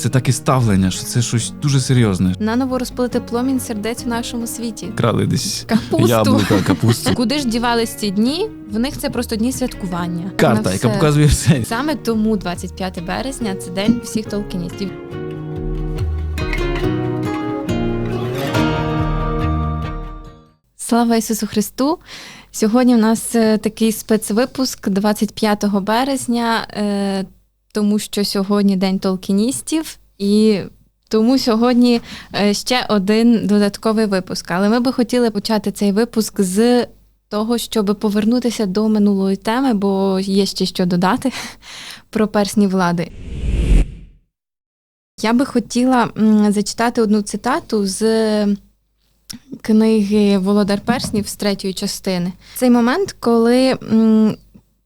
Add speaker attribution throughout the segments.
Speaker 1: це таке ставлення, що це щось дуже серйозне.
Speaker 2: Наново розпалити пломінь сердець у нашому світі.
Speaker 1: Крали десь
Speaker 2: Капусту.
Speaker 1: яблука, капусту.
Speaker 2: Куди ж дівались ці дні? В них це просто дні святкування.
Speaker 1: Карта, яка показує все.
Speaker 2: Саме тому 25 березня це день всіх толкіністів. Слава Ісусу Христу! Сьогодні в нас е, такий спецвипуск 25 березня, е, тому що сьогодні День толкіністів, і тому сьогодні е, ще один додатковий випуск. Але ми би хотіли почати цей випуск з того, щоб повернутися до минулої теми, бо є ще що додати про персні влади. Я би хотіла зачитати одну цитату з книги Володар перснів з третьої частини. Цей момент, коли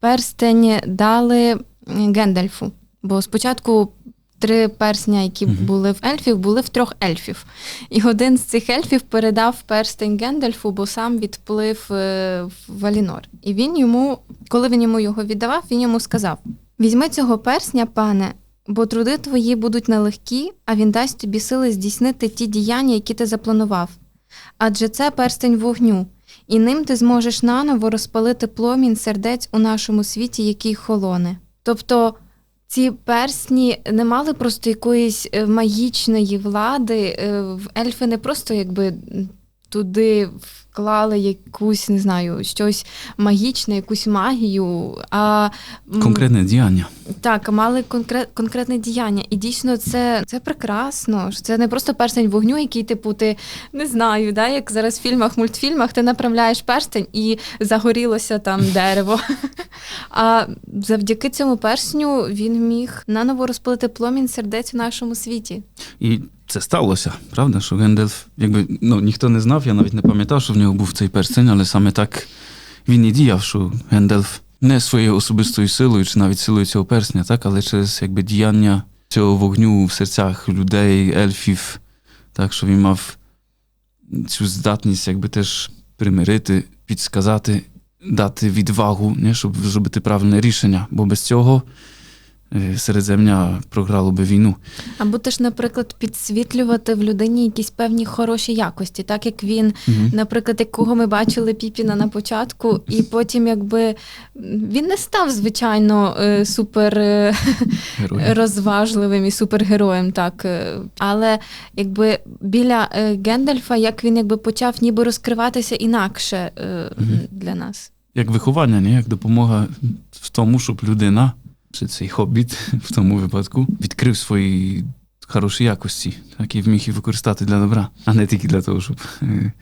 Speaker 2: перстень дали Гендальфу. Бо спочатку три персня, які були в ельфів, були в трьох ельфів. І один з цих ельфів передав перстень Гендальфу, бо сам відплив е, в Валінор. І він йому, коли він йому його віддавав, він йому сказав: Візьми цього персня, пане, бо труди твої будуть нелегкі, а він дасть тобі сили здійснити ті діяння, які ти запланував. Адже це перстень вогню, і ним ти зможеш наново розпалити пломінь сердець у нашому світі, який холоне. Тобто ці персні не мали просто якоїсь е, магічної влади. е, Ельфи не просто якби туди вклали якусь, не знаю, щось магічне, якусь магію, а
Speaker 1: Конкретне діяння.
Speaker 2: так, мали конкрет, конкретне діяння. І дійсно це, це прекрасно. Це не просто перстень вогню, який, типу, ти не знаю, да, як зараз в фільмах, мультфільмах ти направляєш перстень і загорілося там дерево. А завдяки цьому персню він міг наново розпалити пломінь сердець у нашому світі.
Speaker 1: І це сталося, правда? Що Гендальф, якби ну ніхто не знав, я навіть не пам'ятав, що в нього був цей перстень, але саме так він і діяв, що Гендальф не своєю особистою силою чи навіть силою цього персня, так, але через якби діяння цього вогню в серцях людей, ельфів, так? Що він мав цю здатність, якби теж примирити, підсказати, дати відвагу, не, щоб зробити правильне рішення, бо без цього Середземня програло би війну.
Speaker 2: Або теж, наприклад, підсвітлювати в людині якісь певні хороші якості, так як він
Speaker 1: Мгм.
Speaker 2: наприклад, якого ми бачили Піпіна на початку, і потім, якби він не став, звичайно, е, супер е, розважливим і супергероєм, так. е, Але якби біля е, Гендальфа, як він якби почав ніби розкриватися інакше е,
Speaker 1: Мгм.
Speaker 2: для нас.
Speaker 1: Як виховання, ні? як допомога в тому, щоб людина, чи цей хобіт в тому випадку, відкрив свої хороші якості, так і вміг їх використати для добра, а не тільки для того, щоб, е,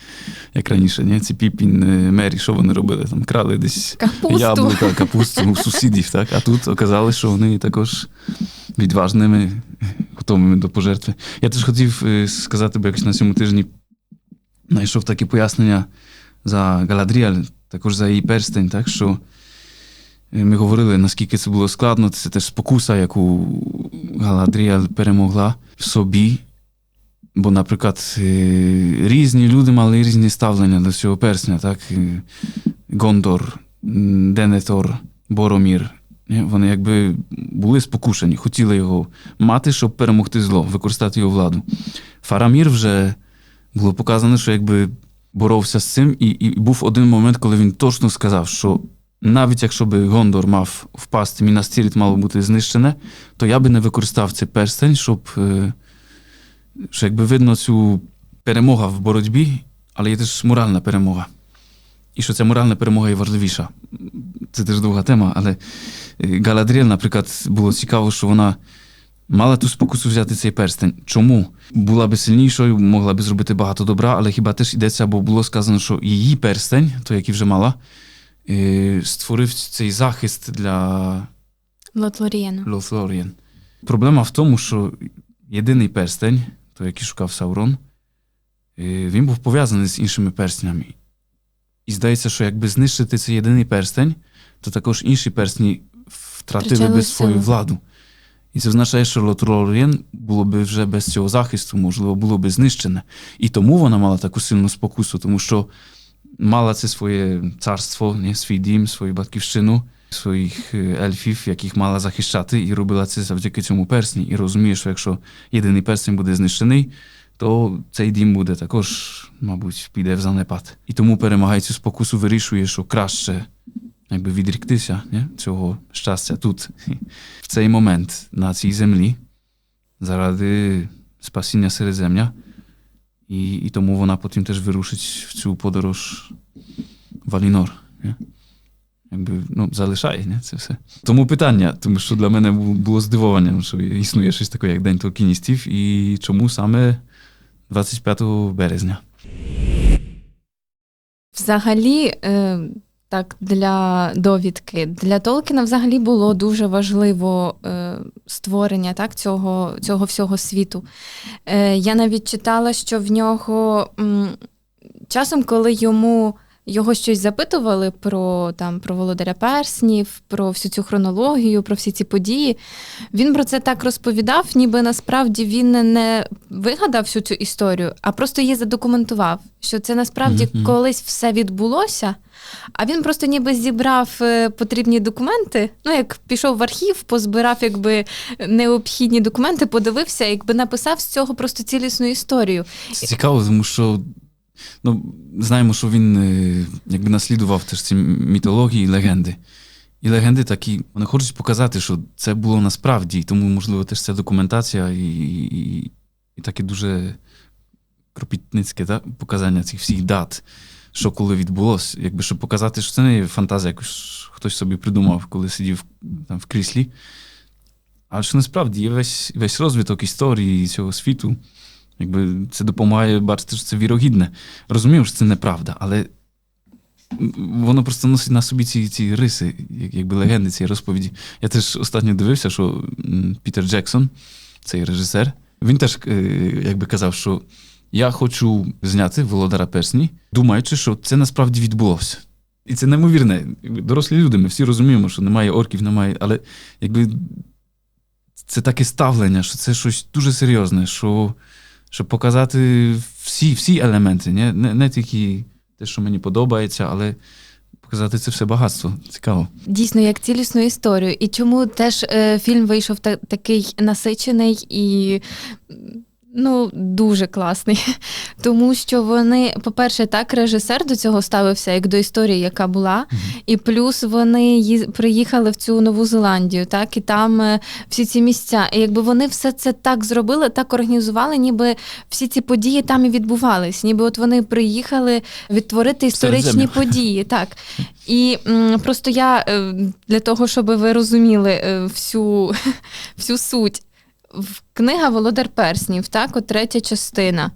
Speaker 1: як раніше, ні? ці Піпін, е, Мері, що вони робили? Там крали десь
Speaker 2: Капусту.
Speaker 1: яблука, капусту у сусідів, так? а тут оказалось, що вони також відважними, готовими до пожертви. Я теж хотів е, сказати, бо якось на цьому тижні знайшов таке пояснення за Галадріаль, також за її перстень, так що е, ми говорили, наскільки це було складно, це теж спокуса, яку Галадріаль перемогла в собі. Бо, наприклад, е, різні люди мали різні ставлення до цього персня, так? Е, Гондор, Денетор, Боромір. Вони якби були спокушені, хотіли його мати, щоб перемогти зло, використати його владу. Фарамір вже було показано, що якби боровся з цим, і, і був один момент, коли він точно сказав, що навіть якщо би Гондор мав впасти, Мінас Тіріт мало бути знищене, то я би не використав цей перстень, щоб е, що якби видно цю перемога в боротьбі, але є теж моральна перемога. І що ця моральна перемога є важливіша. Це теж довга тема, але е, Галадріель, наприклад, було цікаво, що вона мала ту спокусу взяти цей перстень. Чому? Була би сильнішою, могла би зробити багато добра, але хіба теж йдеться, бо було сказано, що її перстень, той, який вже мала, створив цей захист для
Speaker 2: Лотлорієна.
Speaker 1: Лотhlorien. Проблема в тому, що єдиний перстень, той, який шукав Саурон, він був пов'язаний з іншими перстнями. І здається, що якби знищити цей єдиний перстень, то також інші перстні втратили
Speaker 2: Втрачали
Speaker 1: би свою
Speaker 2: силу.
Speaker 1: владу. І це означає, що Лотлорien було би вже без цього захисту, можливо, було би знищене. І тому вона мала таку сильну спокусу, тому що це своє царство, не, свій дім, свою батьківщину, своїх ельфів, яких мала захищати, і робила це завдяки цьому персні. І розуміє, що якщо єдиний перстень буде знищений, то цей дім буде також, мабуть, піде в занепад. І тому перемагає цю спокусу, вирішує, що краще якби відріктися не? цього щастя тут, в цей момент, на цій землі, заради спасіння Середземля. І, і тому вона потім теж вирушить в цю подорож в Алінор. Не? Якби, ну, залишає не? це все. Тому питання, тому що для мене бу- було здивуванням, що існує щось таке, як День толкіністів, і чому саме 25 березня.
Speaker 2: Взагалі, е, так, для довідки, для Толкіна взагалі було дуже важливо е, створення так, цього, цього всього світу. Е, я навіть читала, що в нього м, часом, коли йому його щось запитували про, там, про Володаря Перснів, про всю цю хронологію, про всі ці події, він про це так розповідав, ніби насправді він не вигадав всю цю історію, а просто її задокументував. Що це насправді
Speaker 1: Мгм.
Speaker 2: колись все відбулося, а він просто ніби зібрав е, потрібні документи. Ну, як пішов в архів, позбирав якби необхідні документи, подивився, якби написав з цього просто цілісну історію.
Speaker 1: Це цікаво, тому що ну, знаємо, що він е, якби наслідував теж ці мітології і легенди. І легенди такі, вони хочуть показати, що це було насправді, тому, можливо, теж ця документація і, і, і таке дуже кропітницьке та, показання цих всіх дат, що коли відбулося, якби щоб показати, що це не фантазія, якось хтось собі придумав, коли сидів там в кріслі. Але що насправді є весь, весь розвиток історії цього світу. Якби це допомагає бачити, що це вірогідне. Розумію, що це неправда, але воно просто носить на собі ці, ці риси, якби легенди цієї розповіді. Я теж останньо дивився, що Пітер Джексон, цей режисер, він теж е, якби казав, що я хочу зняти Володара Персні, думаючи, що це насправді відбулося. І це неймовірне. Дорослі люди, ми всі розуміємо, що немає орків, немає, але якби це таке ставлення, що це щось дуже серйозне, що щоб показати всі, всі елементи, не, не, не тільки те, що мені подобається, але показати це все багатство. Цікаво.
Speaker 2: Дійсно, як цілісну історію. І чому теж е, фільм вийшов та- такий насичений і. Ну, дуже класний. Тому що вони, по-перше, так режисер до цього ставився, як до історії, яка була. І плюс вони приїхали в цю Нову Зеландію, так, і там е, всі ці місця. І якби вони все це так зробили, так організували, ніби всі ці події там і відбувались. Ніби от вони приїхали відтворити історичні події. Так. І м, просто я е, для того, щоб ви розуміли е, всю, всю суть. Книга Володар Перснів, так, от третя частина.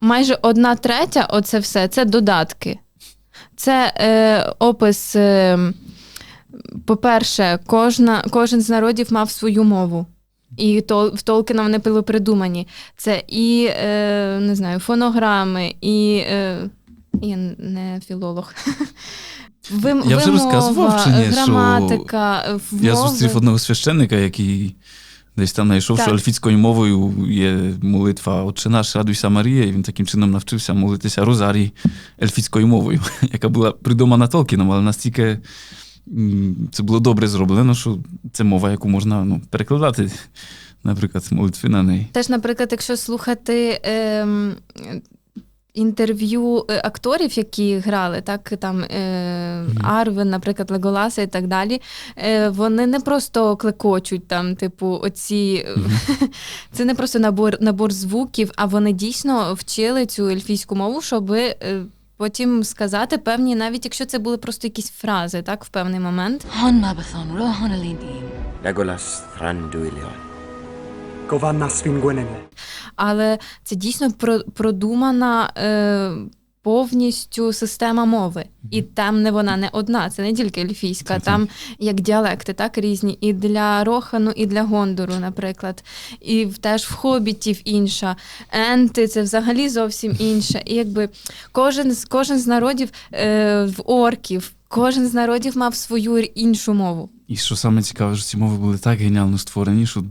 Speaker 2: Майже одна третя, оце все, це додатки. Це е, опис. Е, по-перше, кожна, кожен з народів мав свою мову. І то, в Толкіна вони були придумані. Це і е, не знаю, фонограми, і. Е, я не філолог. Вим,
Speaker 1: Я вже
Speaker 2: вимова,
Speaker 1: розказував, чи ні, що
Speaker 2: вмови.
Speaker 1: Я зустрів одного священника, який десь там знайшов, що альфійською мовою є молитва Отче наш, радуйся Марія, і він таким чином навчився молитися Розарій ельфійською мовою, яка була придумана Толкіном, але настільки це було добре зроблено, що це мова, яку можна ну, перекладати, наприклад, молитви на неї.
Speaker 2: Теж, наприклад, якщо слухати ем, інтерв'ю е, акторів, які грали, так там е. Арвен, наприклад, Леголаса і так далі, е, вони не просто клекочуть там, типу, оці. Це не просто набор, набор звуків, а вони дійсно вчили цю ельфійську мову, щоб потім сказати певні, навіть якщо це були просто якісь фрази, так, в певний момент.
Speaker 3: Alindin.
Speaker 4: Legolas Thranduilion.
Speaker 5: Govannas
Speaker 2: але це дійсно продумана е, повністю система мови. І там не вона не одна, це не тільки ельфійська,
Speaker 1: Це
Speaker 2: там як діалекти, так різні. І для Рохану, і для Гондору, наприклад. І теж в хобітів інша. Енти це взагалі зовсім інше. І якби кожен, з- кожен з народів е, в орків. Кожен з народів мав свою іншу мову.
Speaker 1: І що саме цікаве, що ці мови були так геніально створені, що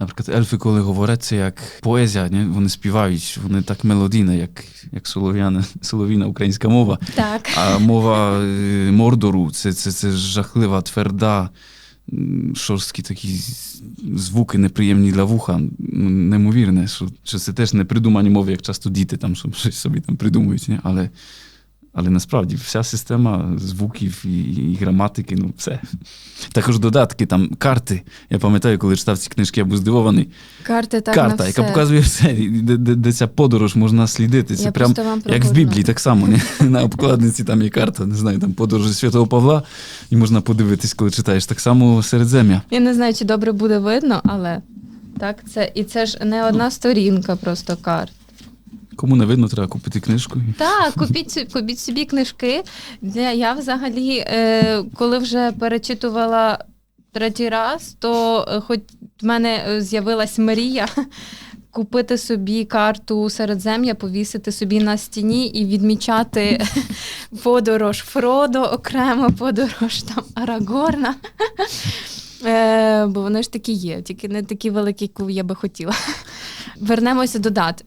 Speaker 1: Наприклад, ельфи, коли говорять, це як поезія, ні? вони співають, вони так мелодійно, як, як солов'яна, солов'їна українська мова.
Speaker 2: Так.
Speaker 1: А мова е, Мордору це, це, це жахлива, тверда, шорсткі такі звуки неприємні для вуха. Неймовірне, що, що це теж не придумані мови, як часто діти там що- щось собі там придумують. Ні? Але, але насправді вся система звуків і, і граматики, ну все. Також додатки, там карти. Я пам'ятаю, коли читав ці книжки, я був здивований.
Speaker 2: Карти так на
Speaker 1: Карта,
Speaker 2: все.
Speaker 1: яка показує все, де, де, де ця подорож можна слідити. Це
Speaker 2: Я
Speaker 1: прям
Speaker 2: вам
Speaker 1: як в. Біблії, так само. Ні? На обкладниці там є карта, не знаю, там подорожі Святого Павла, і можна подивитись, коли читаєш. Так само середзем'я.
Speaker 2: Я не знаю, чи добре буде видно, але так, це і це ж не одна сторінка просто карт.
Speaker 1: Кому не видно, треба купити книжку.
Speaker 2: Так, купіть, купіть собі книжки. Я взагалі, е, коли вже перечитувала третій раз, то е, хоч в мене е, з'явилась мрія купити собі карту Середзем'я, повісити собі на стіні і відмічати подорож Фродо, окремо подорож там Арагорна. Бо вони ж такі є, тільки не такі великі, яку я би хотіла. Вернемося до дат.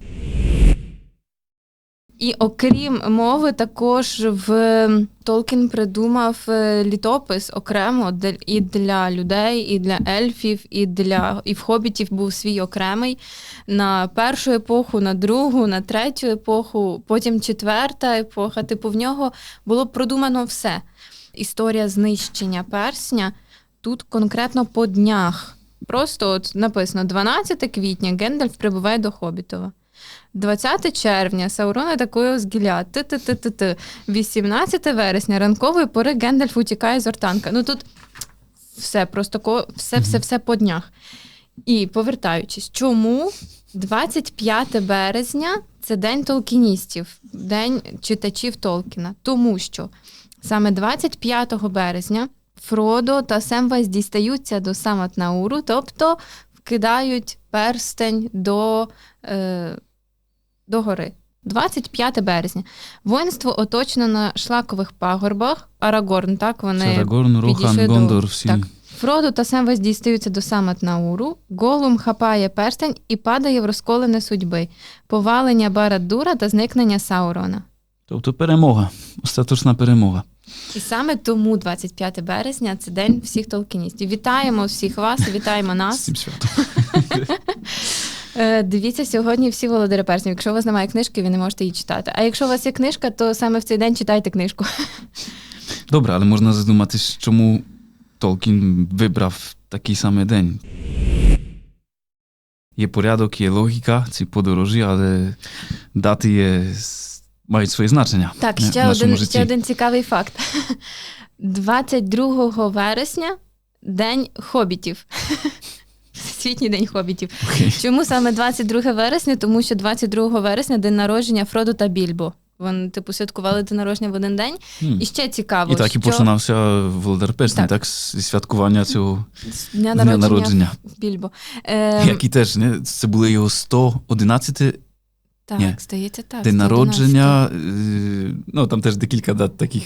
Speaker 2: І окрім мови, також в Толкін придумав е, літопис окремо і для людей, і для ельфів, і для і в хобітів був свій окремий на першу епоху, на другу, на третю епоху, потім четверта епоха. Типу, в нього було продумано все. Історія знищення персня тут конкретно по днях. Просто от написано 12 квітня Гендальф прибуває до Хобітова. 20 червня Саурон атакує Озгіля. Ти-ти-ти-ти-ти. 18 вересня ранкової пори Гендальф утікає з Ортанка. Ну тут все, просто ко- все, все, все по днях. І повертаючись, чому 25 березня це день толкіністів, день читачів Толкіна? Тому що саме 25 березня Фродо та Семвайс дістаються до Самат-Науру, тобто вкидають перстень до, е, до гори. 25 березня. Воїнство оточено на шлакових пагорбах. Арагорн, так, вони
Speaker 1: Арагорн,
Speaker 2: до-
Speaker 1: Гондор, всі.
Speaker 2: Так. Фродо та Семвес дістаються до самат Науру, Голум хапає перстень і падає в розколене судьби, повалення Барад-дура та зникнення Саурона.
Speaker 1: Тобто перемога, остаточна перемога.
Speaker 2: І саме тому 25 березня це день всіх толкіністів. Вітаємо всіх вас, вітаємо нас.
Speaker 1: цим святом.
Speaker 2: Е, Дивіться сьогодні всі володарі перснів. Якщо у вас немає книжки, ви не можете її читати. А якщо у вас є книжка, то саме в цей день читайте книжку.
Speaker 1: Добре, але можна задуматись, чому Толкін вибрав такий самий день. Є порядок, є логіка, ці подорожі, але дати є, мають своє значення.
Speaker 2: Так,
Speaker 1: не, в
Speaker 2: один,
Speaker 1: житті.
Speaker 2: ще один цікавий факт. 22 вересня день хобітів. Всесвітній день хобітів.
Speaker 1: Okay.
Speaker 2: Чому саме 22 вересня? Тому що 22 вересня день народження Фроду та Більбо. Вони, типу, святкували день народження в один день.
Speaker 1: М.
Speaker 2: І ще цікаво,
Speaker 1: І так і
Speaker 2: що
Speaker 1: починався Володар Перснів,
Speaker 2: Так.
Speaker 1: так, зі святкування цього
Speaker 2: дня дня
Speaker 1: дня
Speaker 2: народження,
Speaker 1: народження.
Speaker 2: Більбо. Е,
Speaker 1: Який теж, не? Це були його 111
Speaker 2: так,
Speaker 1: ні.
Speaker 2: здається, так.
Speaker 1: день народження. е, Ну, там теж декілька дат таких,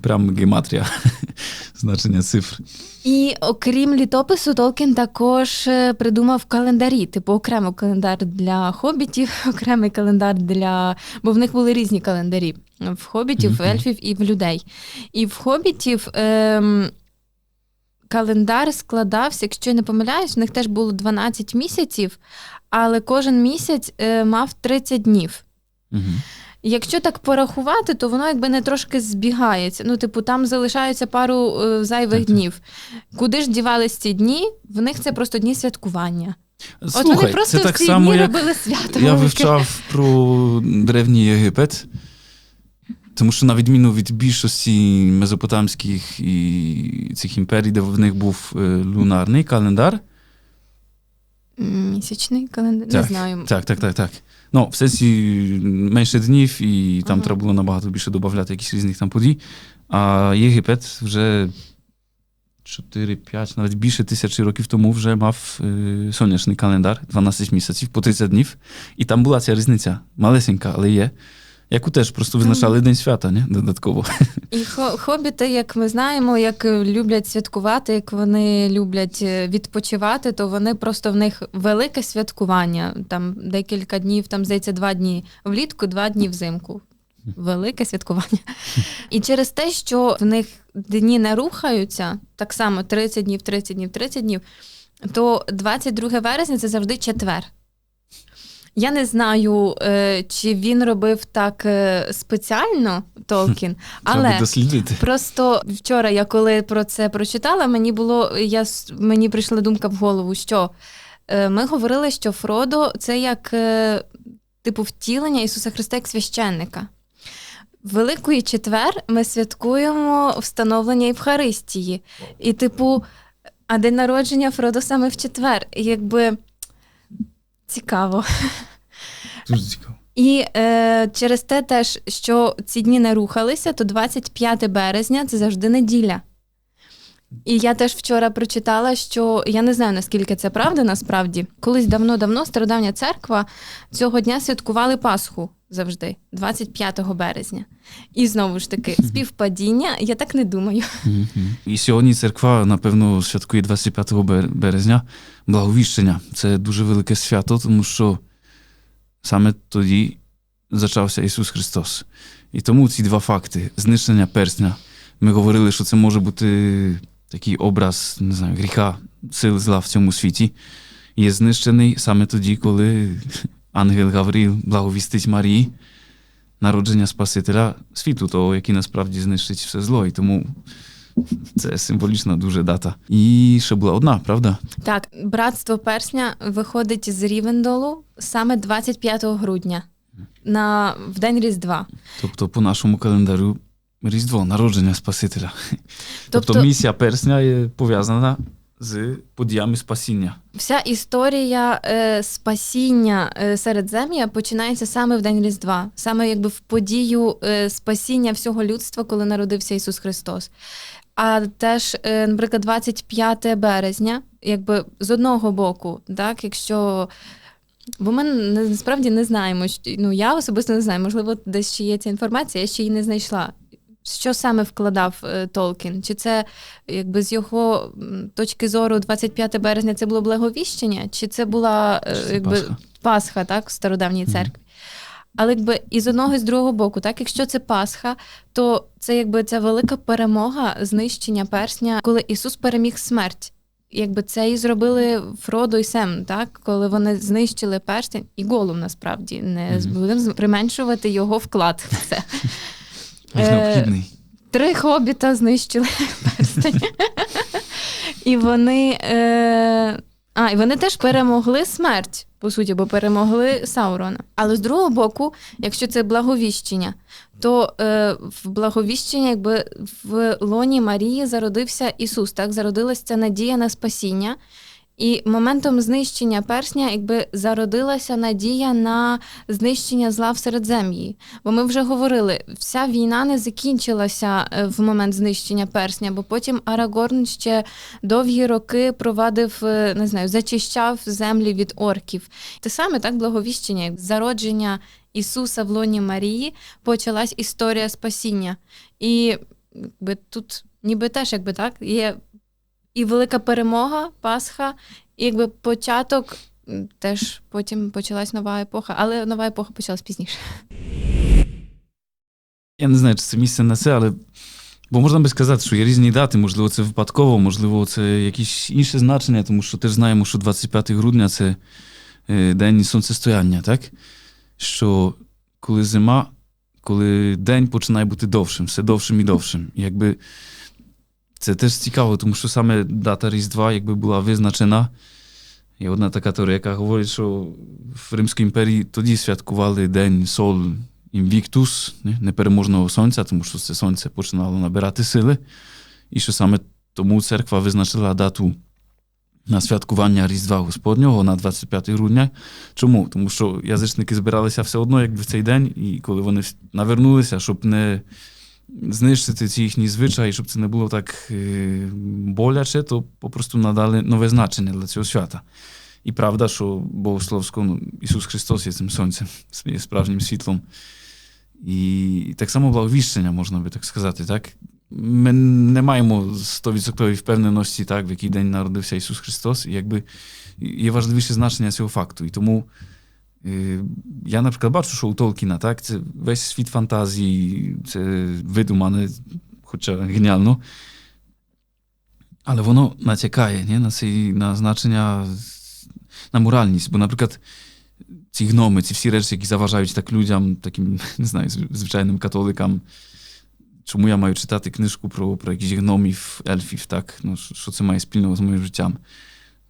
Speaker 1: прям гематрія, значення цифр.
Speaker 2: І окрім літопису, Толкін також е, придумав календарі, типу окремо календар для хобітів, окремий календар для. Бо в них були різні календарі в хобітів, в ельфів і в людей. І в хобітів ем, календар складався, якщо я не помиляюсь, в них теж було 12 місяців, але кожен місяць е, мав 30 днів.
Speaker 1: Угу.
Speaker 2: Якщо так порахувати, то воно якби не трошки збігається. Ну, типу, там залишається пару е, зайвих днів. Куди ж дівались ці дні? В них це просто дні святкування. От вони просто
Speaker 1: це так
Speaker 2: ці
Speaker 1: само,
Speaker 2: дні
Speaker 1: як
Speaker 2: робили свято.
Speaker 1: я
Speaker 2: велике.
Speaker 1: вивчав про древній Єгипет, тому що на відміну від більшості мезопотамських і цих імперій, де в них був е, лунарний календар.
Speaker 2: Місячний календар, не
Speaker 1: Так,
Speaker 2: знаю.
Speaker 1: Так, так, так, так. Ну, в сенсі менше днів, і там
Speaker 2: Ага.
Speaker 1: треба було набагато більше додати якісь різних там подій. А Єгипет вже 4-5, навіть більше тисячі років тому вже мав е, сонячний календар, 12 місяців по 30 днів. І там була ця різниця. Малесенька, але є. Яку теж просто визначали День свята, не? додатково.
Speaker 2: І хо- хобіти, як ми знаємо, як люблять святкувати, як вони люблять е, відпочивати, то вони просто в них велике святкування. Там декілька днів, там здається, два дні влітку, два дні взимку. Велике святкування. І через те, що в них дні не рухаються, так само 30 днів, 30 днів, 30 днів, то 22 вересня це завжди четвер. Я не знаю, е, чи він робив так е, спеціально Толкін, але просто вчора я коли про це прочитала, мені було я мені прийшла думка в голову, що е, ми говорили, що Фродо це як типу втілення Ісуса Христа як священника. Великої четвер ми святкуємо встановлення Євхаристії. І, типу, а день народження Фродо саме в четвер. І якби цікаво.
Speaker 1: Дуже цікаво.
Speaker 2: І е, через те теж, що ці дні не рухалися, то 25 березня це завжди неділя. І я теж вчора прочитала, що я не знаю, наскільки це правда насправді. Колись давно-давно стародавня церква цього дня святкували Пасху завжди, 25 березня. І знову ж таки, співпадіння, я так не думаю.
Speaker 1: І сьогодні церква, напевно, святкує 25 березня благовіщення. Це дуже велике свято, тому що саме тоді зачався Ісус Христос. І тому ці два факти: знищення персня. Ми говорили, що це може бути такий образ не знаю, гріха, сил зла в цьому світі. Є знищений саме тоді, коли ангел Гавріл благовістить Марії народження Спасителя світу, того, який насправді знищить все зло. І тому це символічна дуже дата. І ще була одна, правда?
Speaker 2: Так, братство персня виходить з Рівендолу саме 25 грудня на в день Різдва.
Speaker 1: Тобто, по нашому календарю Різдво, народження Спасителя. Тобто,
Speaker 2: Тобто-
Speaker 1: місія персня є пов'язана з подіями спасіння.
Speaker 2: Вся історія е, спасіння е, Середзем'я починається саме в день Різдва, саме якби в подію е, спасіння всього людства, коли народився Ісус Христос. А теж, е, наприклад, 25 березня, якби з одного боку, так, якщо. Бо ми насправді не знаємо, ну я особисто не знаю, можливо, десь ще є ця інформація, я ще її не знайшла. Що саме вкладав е, Толкін? Чи це якби з його точки зору 25 березня це було благовіщення, чи це була е, якби
Speaker 1: Пасха?
Speaker 2: Пасха, так, в стародавній церкві? Але якби і з одного і з другого боку, так, якщо це Пасха, то це якби ця велика перемога знищення персня, коли Ісус переміг смерть. Якби це і зробили Фродо і Сем, так, коли вони знищили перстень, і Голум насправді не
Speaker 1: Мгм.
Speaker 2: будемо применшувати його вклад в це. Е. Три хобіта знищили перстень. І вони. Е... А, і вони теж перемогли смерть, по суті, бо перемогли Саурона. Але з другого боку, якщо це благовіщення, то е, в благовіщення, якби в лоні Марії зародився Ісус, так зародилася надія на спасіння. І моментом знищення персня, якби зародилася надія на знищення зла в середзем'ї. Бо ми вже говорили, вся війна не закінчилася е, в момент знищення персня, бо потім Арагорн ще довгі роки провадив, е, не знаю, зачищав землі від орків. Те саме так благовіщення, як зародження Ісуса в лоні Марії, почалась історія спасіння. І якби тут ніби теж якби так є і велика перемога, Пасха, і якби початок. Теж потім почалась нова епоха, але нова епоха почалась пізніше.
Speaker 1: Я не знаю, чи це місце на це, але. Бо можна би сказати, що є різні дати, можливо, це випадково, можливо, це якісь інше значення, тому що теж знаємо, що 25 грудня це е, день сонцестояння, так? Що коли зима, коли день починає бути довшим, все довшим і довшим. Якби це теж цікаво, тому що саме дата Різдва якби була визначена. Є одна така теорія, яка говорить, що в Римській імперії тоді святкували День Сол Invictus, непереможного сонця, тому що це сонце починало набирати сили. І що саме тому церква визначила дату на святкування Різдва Господнього на 25 грудня. Чому? Тому що язичники збиралися все одно, якби в цей день, і коли вони навернулися, щоб не знищити ці їхні звичаї, щоб це не було так е, боляче, то попросту надали нове значення для цього свята. І правда, що богословсько ну, Ісус Христос є цим сонцем, є справжнім світлом. І так само благовіщення, можна би так сказати. Так? Ми не маємо 100% впевненості, так, в який день народився Ісус Христос, і якби є важливіше значення цього факту. І тому е, я, наприклад, бачу, що у Толкіна так, це весь світ фантазії, це видумане, хоча геніально. Але воно натякає ні, на, цей, на значення, на моральність. Бо, наприклад, ці гноми, ці всі речі, які заважають так людям, таким, не знаю, звичайним католикам. Чому я маю читати книжку про, про якісь гномів, ельфів, так? Ну, що це має спільного з моїм життям,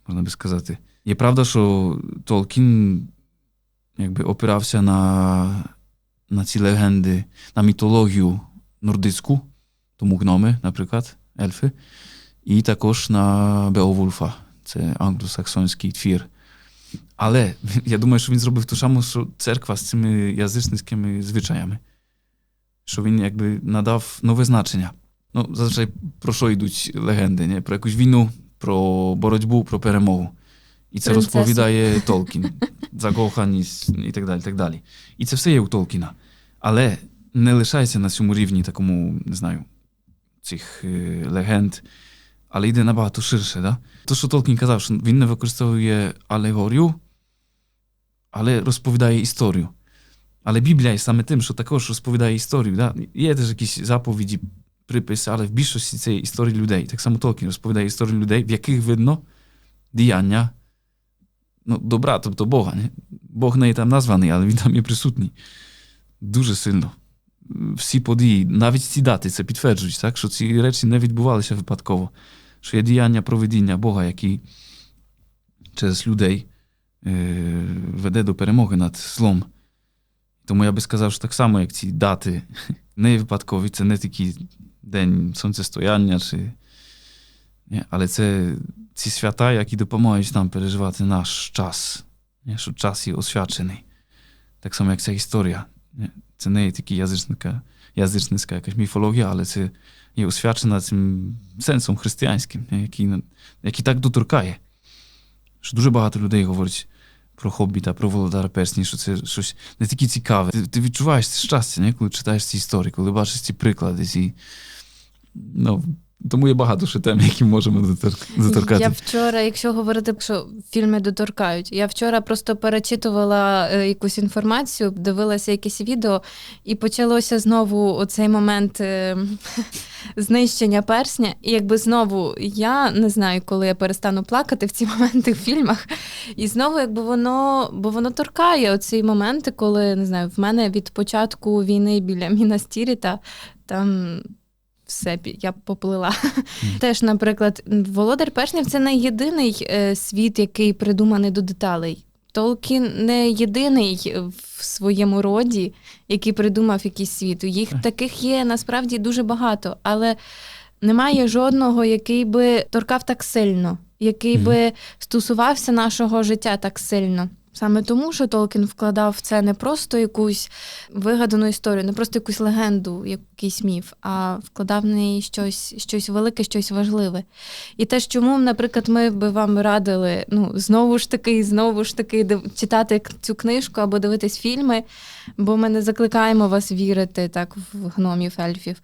Speaker 1: можна би сказати. Є правда, що Толкін якби опирався на, на ці легенди, на мітологію нордицьку, тому гноми, наприклад, ельфи, і також на Беовульфа, це англосаксонський твір. Але я думаю, що він зробив ту саму що церква з цими язичницькими звичаями, що він якби надав нове значення. Ну, зазвичай про що йдуть легенди? Не? Про якусь війну, про боротьбу, про перемогу. І це
Speaker 2: Принцесу.
Speaker 1: розповідає Толкін, закоханість і так далі. так далі. І це все є у Толкіна. Але не лишається на цьому рівні такому, не знаю, цих е, легенд, але йде набагато ширше. Да? То, що Толкін казав, що він не використовує алегорію, але розповідає історію. Але Біблія є саме тим, що також розповідає історію. Да? Є теж якісь заповіді, приписи, але в більшості це історії людей. Так само Толкін розповідає історію людей, в яких видно діяння ну, добра, тобто Бога. Бог не там названий, але він там є присутній. Дуже сильно. Всі події, навіть ці дати це підтверджують, так? що ці речі не відбувалися випадково, що є діяння проведіння Бога, який через людей е, веде до перемоги над злом. Тому я би сказав, що так само, як ці дати не випадкові, це не тільки день сонцестояння, чи... Ні, але це ці свята, які допомагають нам переживати наш час, ні, що час є освячений. Так само, як ця історія. Ні. Це не є тільки язичницька, язичницька якась міфологія, але це є освячена цим сенсом християнським, ні, який, на- який так доторкає. Що дуже багато людей говорять про хобіта, про Володара Персні, що це щось не таке цікаве. Ти, ти відчуваєш це щастя, ні, коли читаєш ці історії, коли бачиш ці приклади. Ці... Ну, тому є багато ще тем, які можемо доторкати.
Speaker 2: Я вчора, якщо говорити, що фільми доторкають, я вчора просто перечитувала е, якусь інформацію, дивилася якесь відео, і почалося знову оцей момент е, знищення персня. І якби знову я не знаю, коли я перестану плакати в ці моменти в фільмах. І знову, якби воно, бо воно торкає оці моменти, коли не знаю, в мене від початку війни біля Мінастіріта там. Все, я поплила. Теж, наприклад, Володар Перснів це не єдиний е, світ, який придуманий до деталей. Толкін не єдиний в своєму роді, який придумав якийсь світ. Їх таких є насправді дуже багато, але немає жодного, який би торкав так сильно, який би стосувався нашого життя так сильно. Саме тому, що Толкін вкладав в це не просто якусь вигадану історію, не просто якусь легенду, якийсь міф, а вкладав в неї щось, щось велике, щось важливе. І те, чому, наприклад, ми би вам радили ну, знову ж таки, знову ж таки читати цю книжку або дивитись фільми, бо ми не закликаємо вас вірити так в гномів, ельфів.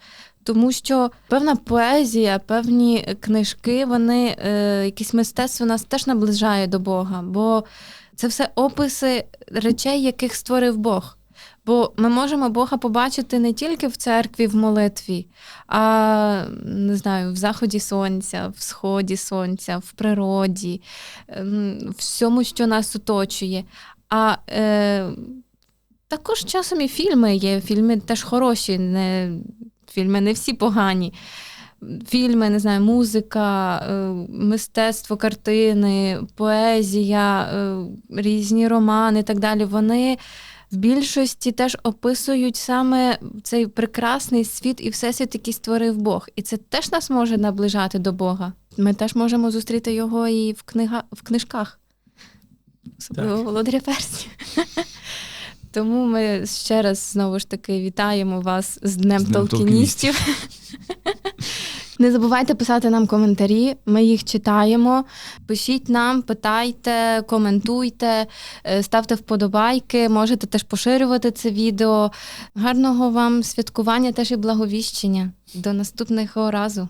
Speaker 2: Тому що певна поезія, певні книжки, вони е, якесь мистецтво нас теж наближає до Бога, бо це все описи речей, яких створив Бог. Бо ми можемо Бога побачити не тільки в церкві, в молитві, а не знаю, в заході сонця, в сході сонця, в природі, ем, всьому, що нас оточує. А е, також часом і фільми є. Фільми теж хороші, не, фільми не всі погані. Фільми, не знаю, музика, е, мистецтво, картини, поезія, е, різні романи і так далі. Вони в більшості теж описують саме цей прекрасний світ і всесвіт, який створив Бог. І це теж нас може наближати до Бога. Ми теж можемо зустріти його і в, книга, в книжках, особливо Володаря Персні. Тому ми ще раз знову ж таки вітаємо вас з Днем,
Speaker 1: З Днем
Speaker 2: толкіністів. Не забувайте писати нам коментарі, ми їх читаємо. Пишіть нам, питайте, коментуйте, е, ставте вподобайки, можете теж поширювати це відео. Гарного вам святкування теж і благовіщення. До наступного разу.